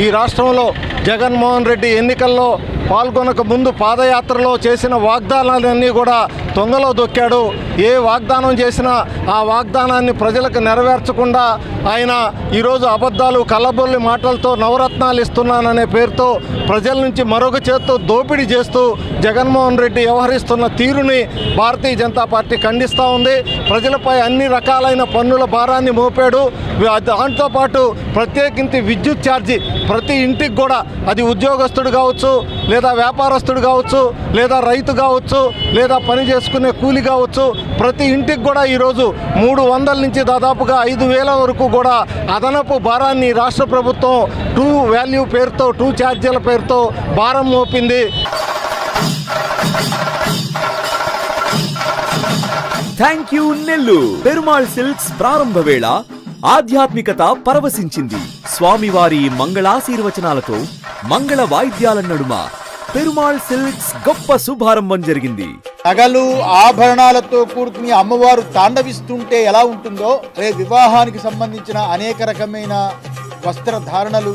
ఈ రాష్ట్రంలో జగన్మోహన్ రెడ్డి ఎన్నికల్లో పాల్గొనక ముందు పాదయాత్రలో చేసిన వాగ్దానాలన్నీ కూడా తొంగలో దొక్కాడు. ఏ వాగ్దానం చేసినా ఆ వాగ్దానాన్ని ప్రజలకు నెరవేర్చకుండా ఆయన ఈరోజు అబద్ధాలు కళ్ళబొల్లి మాటలతో నవరత్నాలు ఇస్తున్నాననే పేరుతో ప్రజల నుంచి మరొక చేత్తో దోపిడీ చేస్తూ జగన్మోహన్ రెడ్డి వ్యవహరిస్తున్న తీరుని భారతీయ జనతా పార్టీ ఖండిస్తూ ఉంది. ప్రజలపై అన్ని రకాలైన పన్నుల భారాన్ని మోపాడు. దాంతోపాటు పాటు ప్రత్యేకించి విద్యుత్ ఛార్జీ ప్రతి ఇంటికి కూడా అది ఉద్యోగస్తుడు కావచ్చు లేదా వ్యాపారస్తుడు కావచ్చు లేదా రైతు కావచ్చు లేదా పని చేసుకునే కూలి కావచ్చు ప్రతి ఇంటికి కూడా ఈరోజు మూడు వందల నుంచి దాదాపుగా ఐదు వేల వరకు కూడా అదనపు భారాన్ని రాష్ట్ర ప్రభుత్వం టూ వాల్యూ పేరుతో టూ ఛార్జీల పేరుతో భారం మోపింది. థ్యాంక్ యూ నెల్లు పెరుమాళ్ సిల్క్స్ ప్రారంభ వేళ ఆధ్యాత్మికత పరవశించింది. స్వామివారి మంగళాశీర్వచనాలతో మంగళ వాయిద్యాల నడుమ పెరుమాళ్ సిల్క్స్ గొప్ప శుభారంభం జరిగింది. నగలు ఆభరణాలతో కూడుకుని అమ్మవారు తాండవిస్తుంటే ఎలా ఉంటుందో రే వివాహానికి సంబంధించిన అనేక రకమైన వస్త్రధారణలు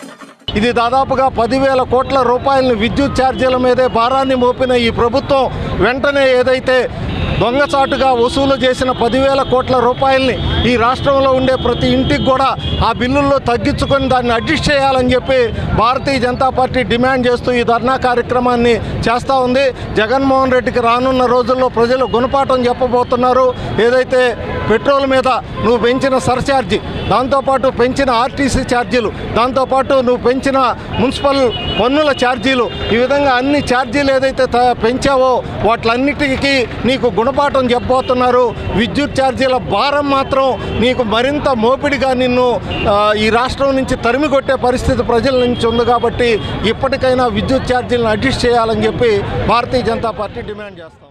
ఇది దాదాపుగా పదివేల కోట్ల రూపాయలను విద్యుత్ ఛార్జీల మీదే భారాన్ని మోపిన ఈ ప్రభుత్వం వెంటనే ఏదైతే దొంగచాటుగా వసూలు చేసిన పదివేల కోట్ల రూపాయల్ని ఈ రాష్ట్రంలో ఉండే ప్రతి ఇంటికి కూడా ఆ బిల్లుల్లో తగ్గించుకొని దాన్ని అడ్జస్ట్ చేయాలని చెప్పి భారతీయ జనతా పార్టీ డిమాండ్ చేస్తూ ఈ ధర్నా కార్యక్రమాన్ని చేస్తూ ఉంది. జగన్మోహన్ రెడ్డికి రానున్న రోజుల్లో ప్రజలు గుణపాఠం చెప్పబోతున్నారు. ఏదైతే పెట్రోల్ మీద నువ్వు పెంచిన సర్ఛార్జీ దాంతోపాటు పెంచిన ఆర్టీసీ ఛార్జీలు దాంతోపాటు నువ్వు పెంచిన మున్సిపల్ పన్నుల ఛార్జీలు ఈ విధంగా అన్ని ఛార్జీలు ఏదైతే త- పెంచావో వాటిలన్నిటికీ నీకు గుణపాఠం చెప్పబోతున్నారు. విద్యుత్ ఛార్జీల భారం మాత్రం నీకు మరింత మోపిడిగా నిన్ను ఈ రాష్ట్రం నుంచి తరిమి కొట్టే పరిస్థితి ప్రజల నుంచి ఉంది కాబట్టి ఇప్పటికైనా విద్యుత్ ఛార్జీలను అడ్జస్ట్ చేయాలని చెప్పి భారతీయ జనతా పార్టీ డిమాండ్ చేస్తాం.